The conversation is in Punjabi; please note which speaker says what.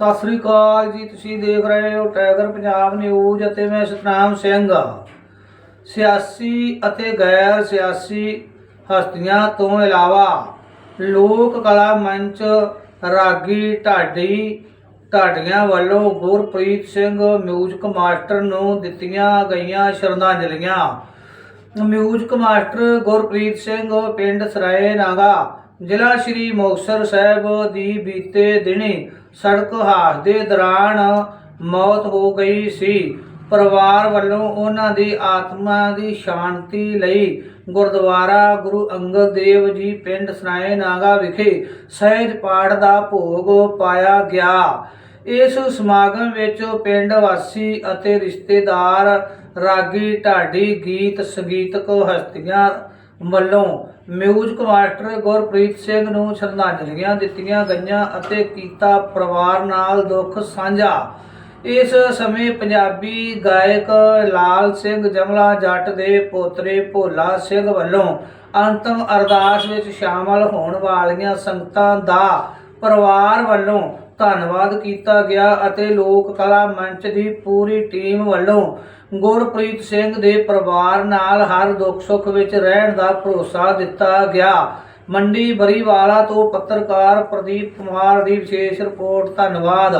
Speaker 1: ਸਤਿ ਸ੍ਰੀ ਅਕਾਲ ਜੀ, ਤੁਸੀਂ ਦੇਖ ਰਹੇ ਹੋ ਟਾਈਗਰ ਪੰਜਾਬ ਨਿਊਜ਼ ਅਤੇ ਮੈਂ ਸਤਨਾਮ ਸਿੰਘ। ਸਿਆਸੀ ਅਤੇ ਗੈਰ ਸਿਆਸੀ ਹਸਤੀਆਂ ਤੋਂ ਇਲਾਵਾ ਲੋਕ ਕਲਾ ਮੰਚ ਰਾਗੀ ਢਾਡੀ ਢਾਡੀਆਂ ਵੱਲੋਂ ਗੁਰਪ੍ਰੀਤ ਸਿੰਘ ਮਿਊਜ਼ਿਕ ਮਾਸਟਰ ਨੂੰ ਦਿੱਤੀਆਂ ਗਈਆਂ ਸ਼ਰਧਾਂਜਲੀਆਂ। ਮਿਊਜ਼ਿਕ ਮਾਸਟਰ ਗੁਰਪ੍ਰੀਤ ਸਿੰਘ ਪਿੰਡ ਸਰਾਏ ਨਾਗਾ ਜ਼ਿਲ੍ਹਾ ਸ਼੍ਰੀ ਮੁਕਤਸਰ ਸਾਹਿਬ ਦੀ ਬੀਤੇ ਦਿਨੀ ਸੜਕ ਹਾਦਸੇ ਦੇ ਦੌਰਾਨ ਮੌਤ ਹੋ ਗਈ ਸੀ। ਪਰਿਵਾਰ ਵੱਲੋਂ ਉਹਨਾਂ ਦੀ ਆਤਮਾ ਦੀ ਸ਼ਾਂਤੀ ਲਈ ਗੁਰਦੁਆਰਾ ਗੁਰੂ ਅੰਗਦ ਦੇਵ ਜੀ ਪਿੰਡ ਸਰਾਏ ਨਾਗਾ ਵਿਖੇ ਸਹਿਜ ਪਾਠ ਦਾ ਭੋਗ ਪਾਇਆ ਗਿਆ। ਇਸ ਸਮਾਗਮ ਵਿੱਚ ਪਿੰਡ ਵਾਸੀ ਅਤੇ ਰਿਸ਼ਤੇਦਾਰ ਰਾਗੀ ਢਾਡੀ ਗੀਤ ਸੰਗੀਤਕ ਹਸਤੀਆਂ ਵੱਲੋਂ ਮਿਊਜ਼ਿਕ ਮਾਸਟਰ ਗੁਰਪ੍ਰੀਤ ਸਿੰਘ ਨੂੰ ਸ਼ਰਧਾਂਜਲੀਆਂ ਦਿੱਤੀਆਂ ਗਈਆਂ ਅਤੇ ਕੀਤਾ ਪਰਿਵਾਰ ਨਾਲ ਦੁੱਖ ਸਾਂਝਾ। ਇਸ ਸਮੇਂ ਪੰਜਾਬੀ ਗਾਇਕ ਲਾਲ ਸਿੰਘ ਜਮਲਾ ਜੱਟ ਦੇ ਪੋਤਰੇ ਭੋਲਾ ਸਿੰਘ ਵੱਲੋਂ ਅੰਤਮ ਅਰਦਾਸ ਵਿੱਚ ਸ਼ਾਮਲ ਹੋਣ ਵਾਲੀਆਂ ਸੰਗਤਾਂ ਦਾ ਪਰਿਵਾਰ ਵੱਲੋਂ ਧੰਨਵਾਦ ਕੀਤਾ ਗਿਆ ਅਤੇ ਲੋਕ ਕਲਾ ਮੰਚ ਦੀ ਪੂਰੀ ਟੀਮ ਵੱਲੋਂ ਗੁਰਪ੍ਰੀਤ ਸਿੰਘ ਦੇ ਪਰਿਵਾਰ ਨਾਲ ਹਰ ਦੁੱਖ ਸੁੱਖ ਵਿੱਚ ਰਹਿਣ ਦਾ ਭਰੋਸਾ ਦਿੱਤਾ ਗਿਆ। ਮੰਡੀ ਬਰੀਵਾਲਾ ਤੋਂ ਪੱਤਰਕਾਰ ਪ੍ਰਦੀਪ ਕੁਮਾਰ ਦੀ ਵਿਸ਼ੇਸ਼ ਰਿਪੋਰਟ, ਧੰਨਵਾਦ।